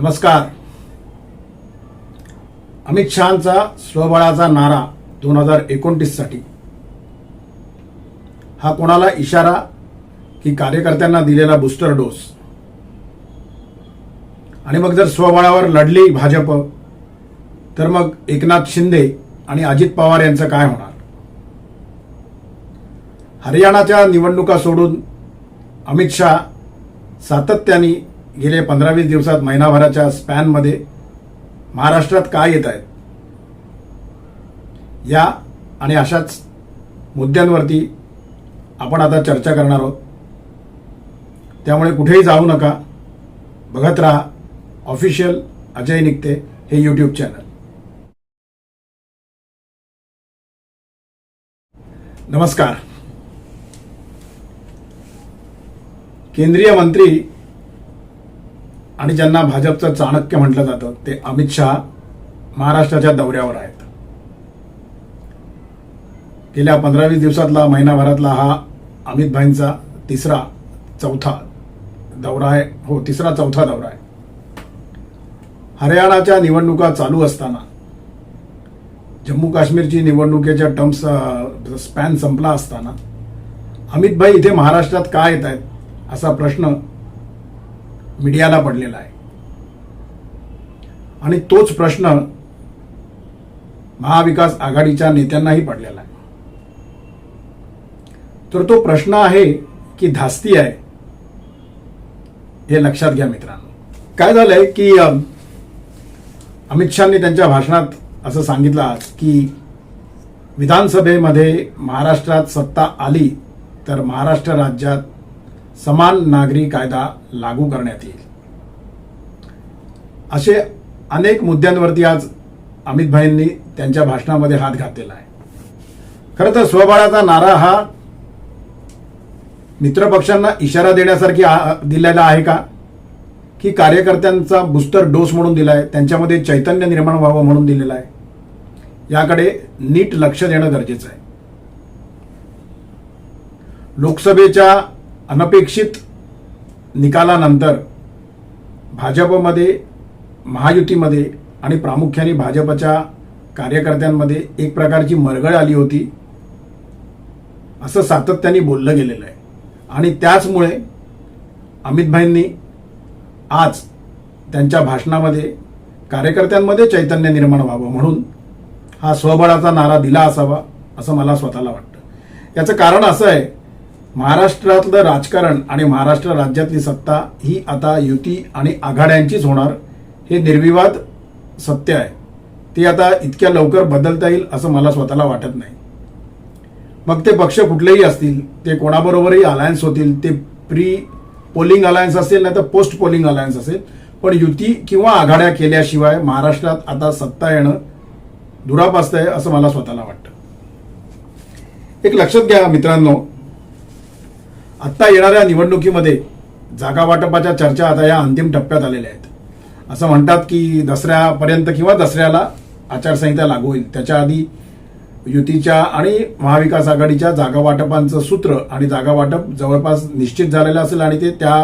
नमस्कार. अमित शहांचा स्वबळाचा नारा दोन हजार एकोणतीससाठी हा कोणाला इशारा की कार्यकर्त्यांना दिलेला बूस्टर डोस आणि मग जर स्वबळावर लढली भाजप तर मग एकनाथ शिंदे आणि अजित पवार यांचं काय होणार? हरियाणाच्या निवडणुका सोडून अमित शहा सातत्याने गेले पंधरा वीस दिवसात महिनाभराच्या स्पॅनमध्ये महाराष्ट्रात काय येत आहेत? या आणि अशाच मुद्द्यांवरती आपण आता चर्चा करणार आहोत. त्यामुळे कुठेही जाऊ नका. बघत राहा. ऑफिशियल अजय निघते हे यूट्यूब चॅनल नमस्कार. केंद्रीय मंत्री आणि ज्यांना भाजपचं चाणक्य म्हटलं जातं ते अमित शहा महाराष्ट्राच्या दौऱ्यावर आहेत. गेल्या पंधरा वीस दिवसातला महिनाभरातला हा अमित भाईंचा तिसरा चौथा दौरा आहे. हो तिसरा चौथा दौरा आहे. हरियाणाच्या निवडणुका चालू असताना जम्मू काश्मीरची निवडणुकीच्या टर्म्स स्पॅन संपला असताना अमित भाई इथे महाराष्ट्रात का येत आहेत असा प्रश्न मीडियाला पडलेला आहे. आणि तोच प्रश्न महाविकास आघाडीच्या नेत्यांनाही पडलेला आहे. तर तो प्रश्न आहे की धास्ती आहे हे लक्षात घ्या मित्रांनो. काय झालंय की अमित शहानी त्यांच्या भाषणात असं सांगितलं आज की विधानसभेमध्ये महाराष्ट्रात सत्ता आली तर महाराष्ट्र राज्यात समान नागरी कायदा लागू करण्यात येईल. असे अनेक मुद्द्यांवरती आज अमित भाईंनी त्यांच्या भाषणामध्ये हात घातलेला आहे. खरं तर स्वबळाचा नारा हा मित्रपक्षांना इशारा देण्यासारखी दिलेला आहे का? की कार्यकर्त्यांचा बूस्टर डोस म्हणून दिलाय त्यांच्यामध्ये चैतन्य निर्माण व्हावं म्हणून दिलेला आहे. याकडे नीट लक्ष देणं गरजेचं आहे. लोकसभेच्या अनपेक्षित निकालानंतर भाजपमध्ये महायुतीमध्ये आणि प्रामुख्याने भाजपच्या कार्यकर्त्यांमध्ये एक प्रकारची मरगळ आली होती. असं सातत्याने बोललं गेलेलं आहे. आणि त्याचमुळे अमितभाईंनी आज त्यांच्या भाषणामध्ये कार्यकर्त्यांमध्ये चैतन्य निर्माण व्हावं म्हणून हा स्वबळाचा नारा दिला असावा असं मला स्वतःला वाटतं. याचं कारण असं आहे महाराष्ट्रातलं राजकारण आणि महाराष्ट्र राज्यातली सत्ता ही आता युती आणि आघाड्यांचीच होणार हे निर्विवाद सत्य आहे. ते आता इतक्या लवकर बदलता येईल असं मला स्वतःला वाटत नाही. मग ते पक्ष कुठलेही असतील ते कोणाबरोबरही अलायन्स होतील ते प्री पोलिंग अलायन्स असेल नाही तर पोस्ट पोलिंग अलायन्स असेल पण युती किंवा आघाड्या केल्याशिवाय महाराष्ट्रात आता सत्ता येणं दुरापास्त आहे असं मला स्वतःला वाटतं. एक लक्षात घ्या मित्रांनो आत्ता येणाऱ्या निवडणुकीमध्ये जागा वाटपाच्या चर्चा आता या अंतिम टप्प्यात आलेल्या आहेत. असं म्हणतात की दसऱ्यापर्यंत किंवा दसऱ्याला आचारसंहिता लागू होईल. त्याच्या आधी युतीच्या आणि महाविकास आघाडीच्या जागा वाटपांचं सूत्र आणि जागा वाटप जवळपास निश्चित झालेलं असेल आणि ते त्या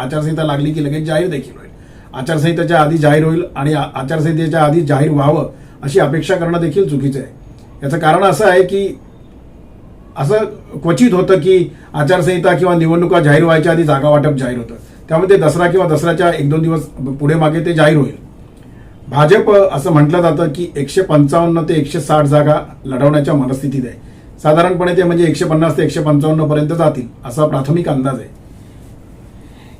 आचारसंहिता लागली की लगेच जाहीर देखील होईल. आचारसंहितेच्या आधी जाहीर होईल आणि आचारसंहितेच्या आधी जाहीर व्हावं अशी अपेक्षा करणं देखील चुकीचं आहे. याचं कारण असं आहे की असं क्वचित होतं की आचारसंहिता किंवा निवडणुका जाहीर व्हायच्या आधी जागा वाटप जाहीर होतं. त्यामुळे ते दसरा किंवा दसऱ्याच्या एक दोन दिवस पुढे मागे ते जाहीर होईल. भाजप असं म्हटलं जातं की एकशे पंचावन्न ते एकशे साठ जागा लढवण्याच्या मनस्थितीत आहे. साधारणपणे ते म्हणजे एकशे पन्नास ते एकशे पंचावन्न पर्यंत जातील असा प्राथमिक अंदाज आहे.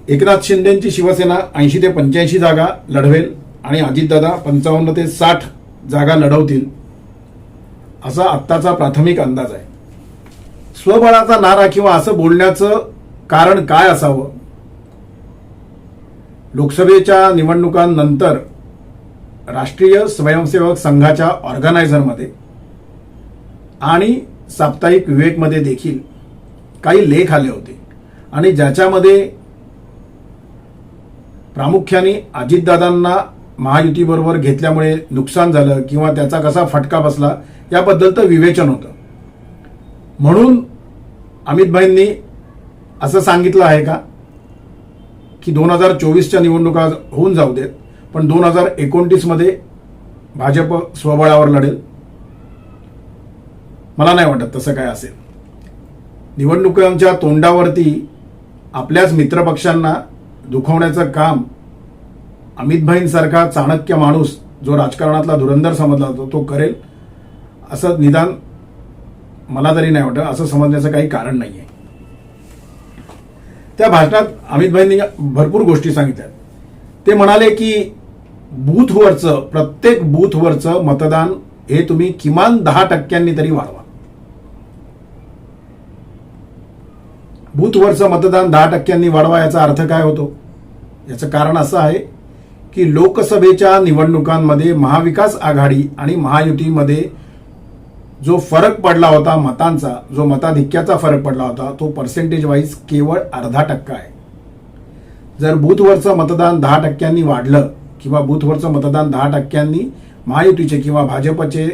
एकनाथ शिंदेची शिवसेना ऐंशी ते पंच्याऐंशी जागा लढवेल आणि अजितदादा पंचावन्न ते साठ जागा लढवतील असा आत्ताचा प्राथमिक अंदाज आहे. स्वबळाचा नारा किंवा असं बोलण्याचं कारण काय असावं? लोकसभेच्या निवडणुकांनंतर राष्ट्रीय स्वयंसेवक संघाच्या ऑर्गनायझरमध्ये आणि साप्ताहिक विवेकमध्ये देखील काही लेख आले होते. आणि ज्याच्यामध्ये प्रामुख्याने अजितदादांना महायुतीबरोबर घेतल्यामुळे नुकसान झालं किंवा त्याचा कसा फटका बसला याबद्दल विवेचन होतं. म्हणून अमितभाईंनी असं सांगितलं आहे का? की दोन हजार चोवीसच्या निवडणुका होऊन जाऊ देत पण दोन हजार एकोणतीसमध्ये भाजप स्वबळावर लढेल. मला नाही वाटत तसं काय असेल. निवडणुकांच्या तोंडावरती आपल्याच मित्रपक्षांना दुखवण्याचं काम अमितभाईंसारखा चाणक्य माणूस जो राजकारणातला धुरंधर समजला जातो तो करेल असं निदान मला तरी नाही वाटत. असं समजण्याचं काही कारण नाही आहे त्या भाषणात अमित भाईंनी भरपूर गोष्टी सांगितल्या. ते म्हणाले की बूथवरचं प्रत्येक बूथवरचं मतदान हे तुम्ही किमान दहा टक्क्यांनी तरी वाढवा. बूथवरचं मतदान दहा टक्क्यांनी वाढवा याचा अर्थ काय होतो? याचं कारण असं आहे की लोकसभेच्या निवडणुकांमध्ये महाविकास आघाडी आणि महायुतीमध्ये जो फरक पडला होता मतांचा जो मताधिक्याचा फरक पडला होता तो पर्सेंटेज वाईज केवळ अर्धा टक्का आहे. जर बूथवरचं मतदान दहा टक्क्यांनी वाढलं किंवा बूथवरचं मतदान दहा टक्क्यांनी महायुतीचे किंवा भाजपचे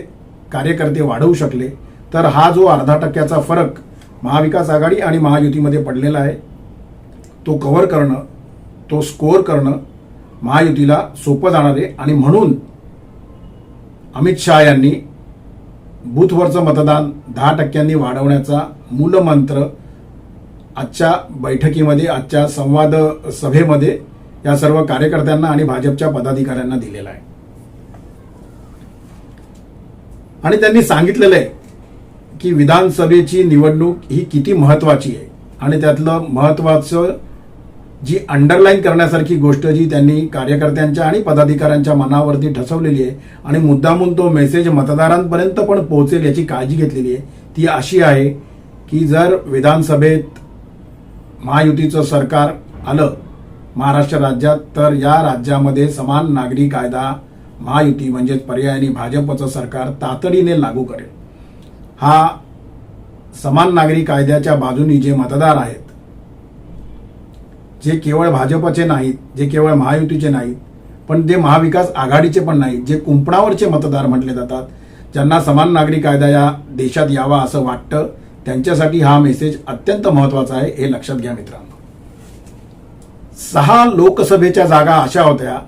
कार्यकर्ते वाढवू शकले तर हा जो अर्धा टक्क्याचा फरक महाविकास आघाडी आणि महायुतीमध्ये पडलेला आहे तो कव्हर करणं तो स्कोअर करणं महायुतीला सोपं जाणार आहे. आणि म्हणून अमित शहा यांनी बूथवरचं मतदान दहा टक्क्यांनी वाढवण्याचा मूलमंत्र आजच्या बैठकीमध्ये आजच्या संवाद सभेमध्ये या सर्व कार्यकर्त्यांना आणि भाजपच्या पदाधिकाऱ्यांना दिलेला आहे. आणि त्यांनी सांगितलेलं आहे की विधानसभेची निवडणूक ही किती महत्वाची आहे आणि त्यातलं महत्वाचं जी अंडरलाईन करण्यासारखी गोष्ट जी त्यांनी कार्यकर्त्यांच्या आणि पदाधिकाऱ्यांच्या मनावरती ठसवलेली आहे आणि मुद्दामून तो मेसेज मतदारांपर्यंत पण पोहोचेल याची काळजी घेतलेली आहे. ती अशी आहे की जर विधानसभेत महायुतीचं सरकार आलं महाराष्ट्र राज्यात तर या राज्यामध्ये समान नागरी कायदा महायुती म्हणजेच पर्यायाने भाजपचं सरकार तातडीने लागू करेल. हा समान नागरी कायद्याच्या बाजूनी जे मतदार आहेत जे केवळ भाजपचे नाहीत जे केवळ महायुतीचे नाहीत पण जे महाविकास आघाडीचे पण नाहीत जे कुंपणावरचे मतदार म्हटले जातात ज्यांना समान नागरी कायदा या देशात यावा असं वाटतं त्यांच्यासाठी हा मेसेज अत्यंत महत्त्वाचा आहे हे लक्षात घ्या मित्रांनो. सहा लोकसभेच्या जागा अशा होत्या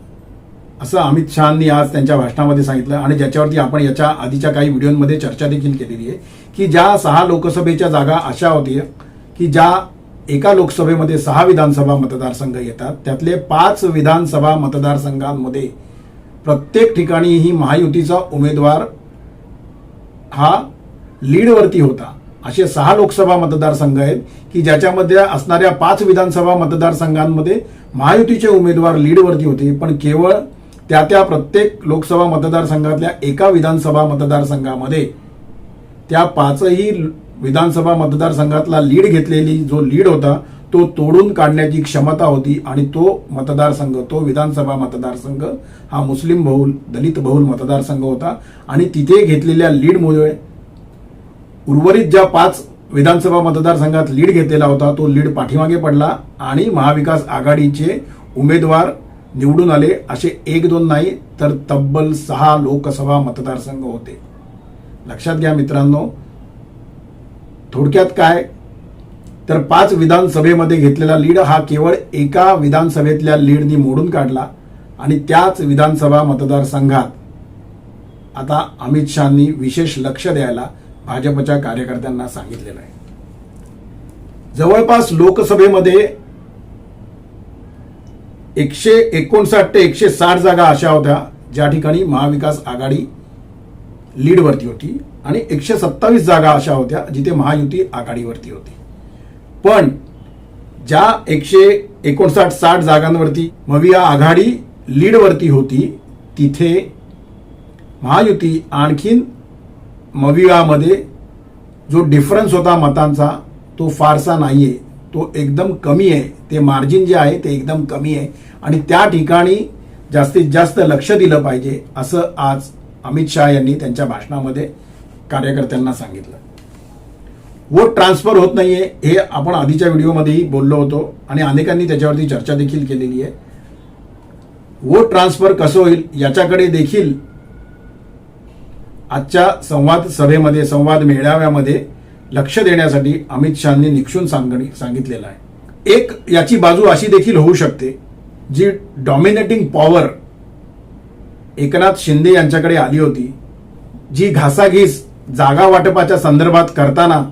असं अमित शहानी आज त्यांच्या भाषणामध्ये सांगितलं आणि ज्याच्यावरती आपण याच्या आधीच्या काही व्हिडिओमध्ये चर्चा देखील केलेली आहे की ज्या सहा लोकसभेच्या जागा अशा होत्या की ज्या एका लोकसभेमध्ये सहा विधानसभा मतदारसंघ येतात. त्यातले पाच विधानसभा मतदारसंघांमध्ये प्रत्येक ठिकाणी ही महायुतीचा उमेदवार हा लीडवरती होता. असे सहा लोकसभा मतदारसंघ आहेत की ज्याच्यामध्ये असणाऱ्या पाच विधानसभा मतदारसंघांमध्ये महायुतीचे उमेदवार लीडवरती होते. पण केवळ त्या त्या प्रत्येक लोकसभा मतदारसंघातल्या एका विधानसभा मतदारसंघामध्ये त्या पाचही विधानसभा मतदारसंघातला लीड घेतलेली जो लीड होता तो तोडून काढण्याची क्षमता होती आणि तो मतदारसंघ तो विधानसभा मतदारसंघ हा मुस्लिम बहुल दलित बहुल मतदारसंघ होता. आणि तिथे घेतलेल्या लीडमुळे उर्वरित ज्या पाच विधानसभा मतदारसंघात लीड घेतलेला होता तो लीड पाठीमागे पडला आणि महाविकास आघाडीचे उमेदवार निवडून आले. असे एक दोन नाही तर तब्बल सहा लोकसभा मतदारसंघ होते. लक्षात घ्या मित्रांनो थोडक्यात काय? तर पाच विधानसभेमध्ये घेतलेला लीड हा केवळ एका विधानसभेतल्या लीडनी मोडून काढला आणि त्याच विधानसभा मतदारसंघात आता अमित शहानी विशेष लक्ष द्यायला भाजपच्या कार्यकर्त्यांना सांगितलेलं आहे जवळपास लोकसभेमध्ये एकशे एकोणसाठ ते एकशे साठ जागा अशा होत्या ज्या ठिकाणी महाविकास आघाडी लीडवरती होती. आणि एकशे सत्तावीस जागा अशा होत्या जिथे महायुती आघाडीवरती होती. पण ज्या एकशे एकोणसाठ साठ जागांवरती मविया आघाडी लीडवरती होती तिथे महायुती आणखीन मवियामध्ये जो डिफरन्स होता मतांचा तो फारसा नाही आहे तो एकदम कमी आहे. ते मार्जिन जे आहे ते एकदम कमी आहे. आणि त्या ठिकाणी जास्तीत जास्त लक्ष दिलं पाहिजे असं आज अमित शहा यांनी त्यांच्या भाषणामध्ये कार्यकर्त्यांना सांगितलं. वोट ट्रान्सफर होत नाहीये हे आपण आधीच्या व्हिडिओमध्येही बोललो होतो आणि अनेकांनी त्याच्यावरती चर्चा देखील केलेली आहे. वोट ट्रान्सफर कसं होईल याच्याकडे देखील आजच्या संवाद सभेमध्ये संवाद मेळाव्यामध्ये लक्ष देण्यासाठी अमित शहानी निक्षून सांगणी सांगितलेलं आहे. एक याची बाजू अशी देखील होऊ शकते जी डॉमिनेटिंग पॉवर एकनाथ शिंदे यांच्याकडे आली होती जी घासाघीस जागा वाटपाच्या संदर्भात करताना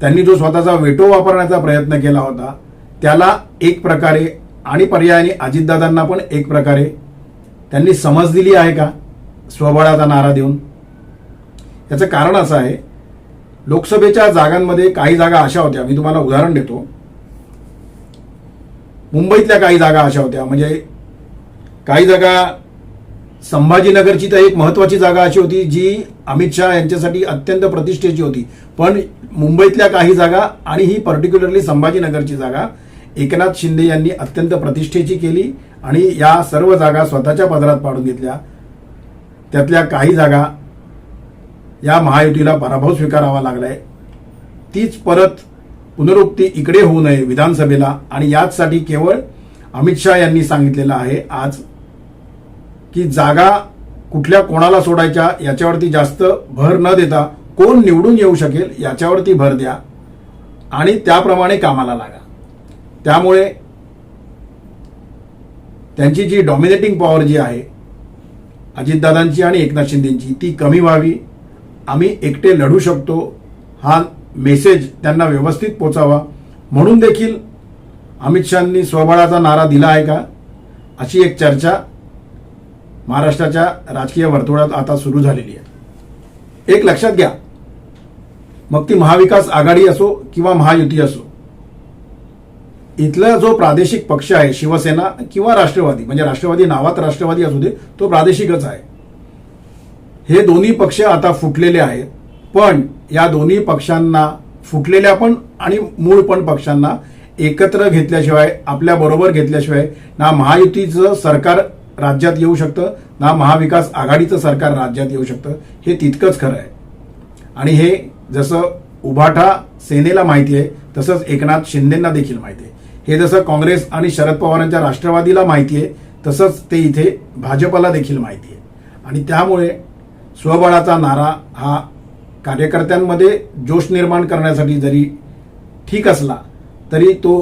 त्यांनी जो स्वतःचा वेटो वापरण्याचा प्रयत्न केला होता त्याला एक प्रकारे आणि पर्यायाने अजितदादांना पण एक प्रकारे त्यांनी समज दिली आहे का? स्वबळाचा नारा देऊन. याचं कारण असं आहे लोकसभेच्या जागांमध्ये काही जागा अशा होत्या मी तुम्हाला उदाहरण देतो. मुंबईतल्या काही जागा अशा होत्या म्हणजे काही जागा संभाजीनगरची तर एक महत्वाची जागा अशी होती जी अमित शहा यांच्यासाठी अत्यंत प्रतिष्ठेची होती. पण मुंबईतल्या काही जागा आणि ही पर्टिक्युलरली संभाजीनगरची जागा एकनाथ शिंदे यांनी अत्यंत प्रतिष्ठेची केली आणि या सर्व जागा स्वतःच्या पदरात पाडून घेतल्या. त्यातल्या काही जागा या महायुतीला पराभव स्वीकारावा लागलाय. तीच परत पुनरुक्ती इकडे होऊ नये विधानसभेला आणि याचसाठी केवळ अमित शहा यांनी सांगितलेलं आहे. आज की जागा कुठल्या कोणाला सोडायच्या याच्यावरती जास्त भर न देता कोण निवडून येऊ शकेल याच्यावरती भर द्या आणि त्याप्रमाणे कामाला लागा. त्यामुळे त्यांची जी डॉमिनेटिंग पॉवर जी आहे अजितदादांची आणि एकनाथ शिंदेची ती कमी व्हावी. आम्ही एकटे लढू शकतो. हा मेसेज त्यांना व्यवस्थित पोचावा. म्हणून देखील अमित शहानी स्वबळाचा नारा दिला आहे का? अशी एक चर्चा महाराष्ट्राच्या राजकीय वर्तुळात आता सुरू झालेली आहे. एक लक्षात घ्या. मग ती महाविकास आघाडी असो किंवा महायुती असो इथला जो प्रादेशिक पक्ष आहे शिवसेना किंवा राष्ट्रवादी म्हणजे राष्ट्रवादी नावात राष्ट्रवादी असू दे तो प्रादेशिकच आहे. हे दोन्ही पक्ष आता फुटलेले आहेत पण या दोन्ही पक्षांना फुटलेल्या पण आणि मूळ पण पक्षांना एकत्र घेतल्याशिवाय आपल्या बरोबर घेतल्याशिवाय ना महायुतीचं सरकार राज्यात येऊ शकतं ना महाविकास आघाडीचं सरकार राज्यात येऊ शकतं हे तितकंच खरं आहे. आणि हे जसं उभाठा सेनेला माहिती आहे तसंच एकनाथ शिंदेंना देखील माहिती आहे. हे जसं काँग्रेस आणि शरद पवारांच्या राष्ट्रवादीला माहिती आहे तसंच ते इथे भाजपला देखील माहिती आहे. आणि त्यामुळे स्वबळाचा नारा हा कार्यकर्त्यांमध्ये जोश निर्माण करण्यासाठी जरी ठीक असला तरी तो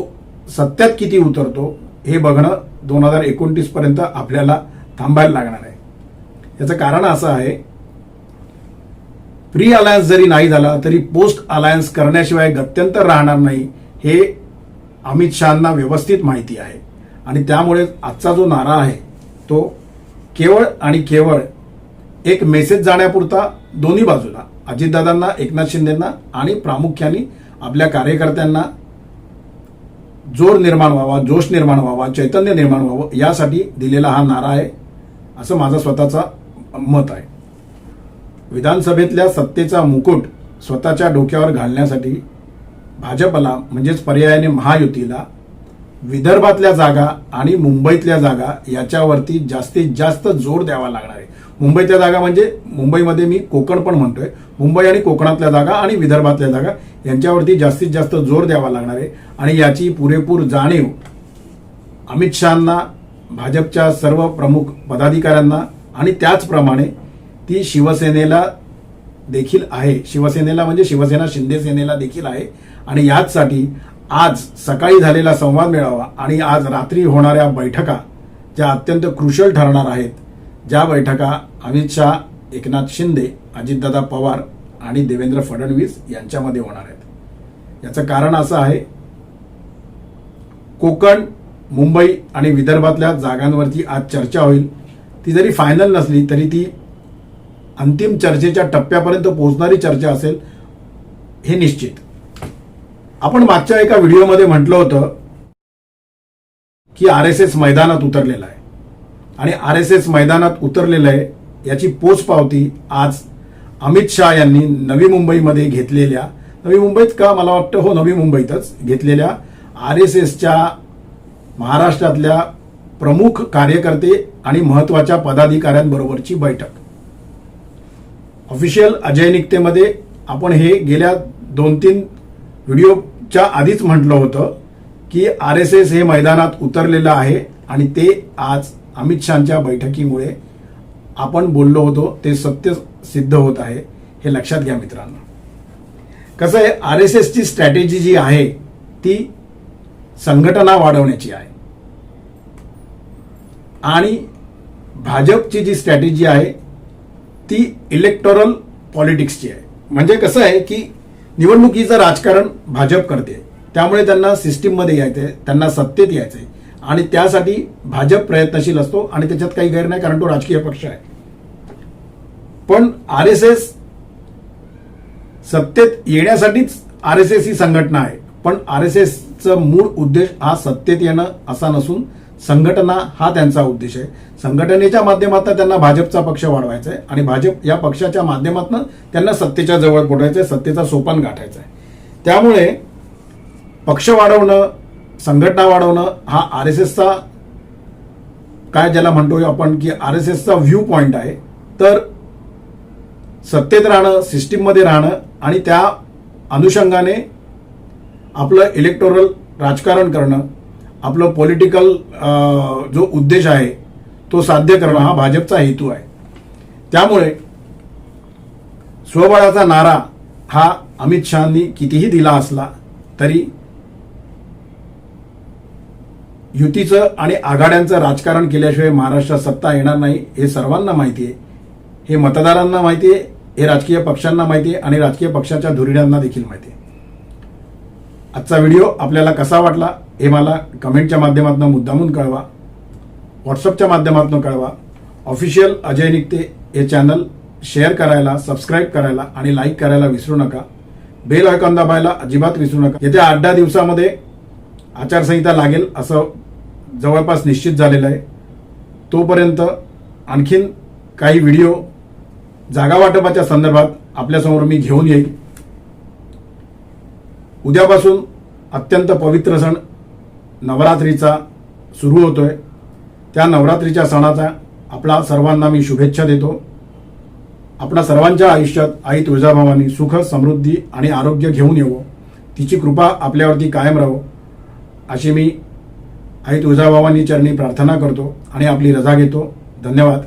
सत्यात किती उतरतो हे बघणं दोन हजार एकोणतीस पर्यंत आपल्याला थांबायला लागणार आहे. याचं कारण असं आहे प्री अलायन्स जरी नाही झाला तरी पोस्ट अलायन्स करण्याशिवाय गत्यंतर राहणार नाही हे अमित शहाना व्यवस्थित माहिती आहे. आणि त्यामुळे आजचा जो नारा आहे तो केवळ आणि केवळ एक मेसेज जाण्यापुरता दोन्ही बाजूला अजितदादांना एकनाथ शिंदेना आणि प्रामुख्याने आपल्या कार्यकर्त्यांना जोर निर्माण व्हावा जोश निर्माण व्हावा चैतन्य निर्माण व्हावं यासाठी दिलेला हा नारा आहे असं माझं स्वतःचा मत आहे. विधानसभेतल्या सत्तेचा मुकुट स्वतःच्या डोक्यावर घालण्यासाठी भाजपला म्हणजेच पर्यायाने महायुतीला विदर्भातल्या जागा आणि मुंबईतल्या जागा याच्यावरती जास्तीत जास्त जोर द्यावा लागणार आहे. मुंबईतल्या जागा म्हणजे मुंबईमध्ये मी कोकण पण म्हणतोय. मुंबई आणि कोकणातल्या जागा आणि विदर्भातल्या जागा यांच्यावरती जास्तीत जास्त जोर द्यावा लागणार आहे. आणि याची पुरेपूर जाणीव अमित शहांना भाजपच्या सर्व प्रमुख पदाधिकाऱ्यांना आणि त्याचप्रमाणे ती शिवसेनेला देखील आहे. शिवसेनेला म्हणजे शिवसेना शिंदे सेनेला देखील आहे. आणि याचसाठी आज सकाळी झालेला संवाद मिळावा आणि आज रात्री होणाऱ्या बैठका ज्या अत्यंत क्रुशल ठरणार आहेत ज्या बैठका अमित शहा एकनाथ शिंदे अजितदादा पवार आणि देवेंद्र फडणवीस यांच्यामध्ये होणार आहेत. याचं कारण असं आहे कोकण मुंबई आणि विदर्भातल्या जागांवरती आज चर्चा होईल. ती जरी फायनल नसली तरी ती अंतिम चर्चेच्या टप्प्यापर्यंत पोहोचणारी चर्चा असेल हे निश्चित. आपण मागच्या एका व्हिडिओमध्ये म्हटलं होतं की आर एस एस मैदानात उतरलेला आहे. आणि आर एस एस मैदानात उतरलेलं आहे याची पोचपावती आज अमित शहा यांनी नवी मुंबईमध्ये घेतलेल्या नवी मुंबईत का मला वाटतं हो नवी मुंबईतच घेतलेल्या आर एस एसच्या महाराष्ट्रातल्या प्रमुख कार्यकर्ते आणि महत्त्वाच्या पदाधिकाऱ्यांबरोबरची बैठक. ऑफिशियल अजय निकतेमध्ये आपण हे गेल्या दोन तीन व्हिडिओच्या आधीच म्हटलं होतं की आर एस एस हे मैदानात उतरलेलं आहे आणि ते आज अमित शहाच्या बैठकीमुळे आपण बोललो होतो ते सत्य सिद्ध होत आहे हे लक्षात घ्या मित्रांनो. कसं आहे आर एस एसची स्ट्रॅटेजी जी आहे ती संघटना वाढवण्याची आहे. आणि भाजपची जी स्ट्रॅटेजी आहे ती इलेक्टोरल पॉलिटिक्सची आहे. म्हणजे कसं आहे की निवडणुकीचं राजकारण भाजप करते. त्यामुळे त्यांना सिस्टीममध्ये आहे त्यांना सत्तेत आहे आणि त्यासाठी भाजप प्रयत्नशील असतो आणि त्याच्यात काही गैर नाही कारण तो राजकीय पक्ष आहे. पण आर एस एस सत्तेत येण्यासाठीच आर एस एस ही संघटना आहे. पण आर एस एसचा मूळ उद्देश हा सत्तेत येणं असा नसून संघटना हा त्यांचा उद्देश आहे. संघटनेच्या माध्यमातून त्यांना भाजपचा पक्ष वाढवायचा आहे आणि भाजप या पक्षाच्या माध्यमातून त्यांना सत्तेच्या जवळ पोटायचं आहे सत्तेचा सोपान गाठायचा आहे. त्यामुळे पक्ष वाढवणं संघटना वाढवणं हा आर एस एसचा काय ज्याला म्हणतो आपण की आर एस एसचा व्ह्यू पॉईंट आहे. तर सत्तेत राहणं सिस्टीममध्ये राहणं आणि त्या अनुषंगाने आपलं इलेक्टोरल राजकारण करणं आपलं पॉलिटिकल जो उद्देश आहे तो साध्य करणं हा भाजपचा हेतू आहे. त्यामुळे स्वबळाचा नारा हा अमित शहानी कितीही दिला असला तरी युतीचं आणि आघाड्यांचं राजकारण केल्याशिवाय महाराष्ट्रात सत्ता येणार नाही हे सर्वांना माहिती आहे. हे मतदारांना माहिती आहे हे राजकीय पक्षांना माहिती आहे आणि राजकीय पक्षाच्या धुरीणांना देखील माहिती आहे. आजचा व्हिडिओ आपल्याला कसा वाटला हे मला कमेंटच्या माध्यमातून मुद्दामून कळवा व्हॉट्सअपच्या माध्यमातून कळवा. ऑफिशियल अजय निकते हे चॅनल. शेअर करायला सबस्क्राईब करायला आणि लाईक करायला विसरू नका. बेल आयकॉन दाबायला अजिबात विसरू नका. येत्या आठ दहा दिवसामध्ये आचारसंहिता लागेल असं जवळपास निश्चित झालेलं आहे. तोपर्यंत आणखीन काही व्हिडिओ जागा वाटपाच्या संदर्भात आपल्यासमोर मी घेऊन येईल. उद्यापासून अत्यंत पवित्र सण नवरात्रीचा सुरू होतो आहे त्या नवरात्रीच्या सणाचा आपला सर्वांना मी शुभेच्छा देतो. आपल्या सर्वांच्या आयुष्यात आई तुळजाभावानी सुख समृद्धी आणि आरोग्य घेऊन येवो. तिची कृपा आपल्यावरती कायम राहो अशी मी आई तुळजाभवानी चरणी प्रार्थना करतो आणि आपली रजा घेतो. धन्यवाद.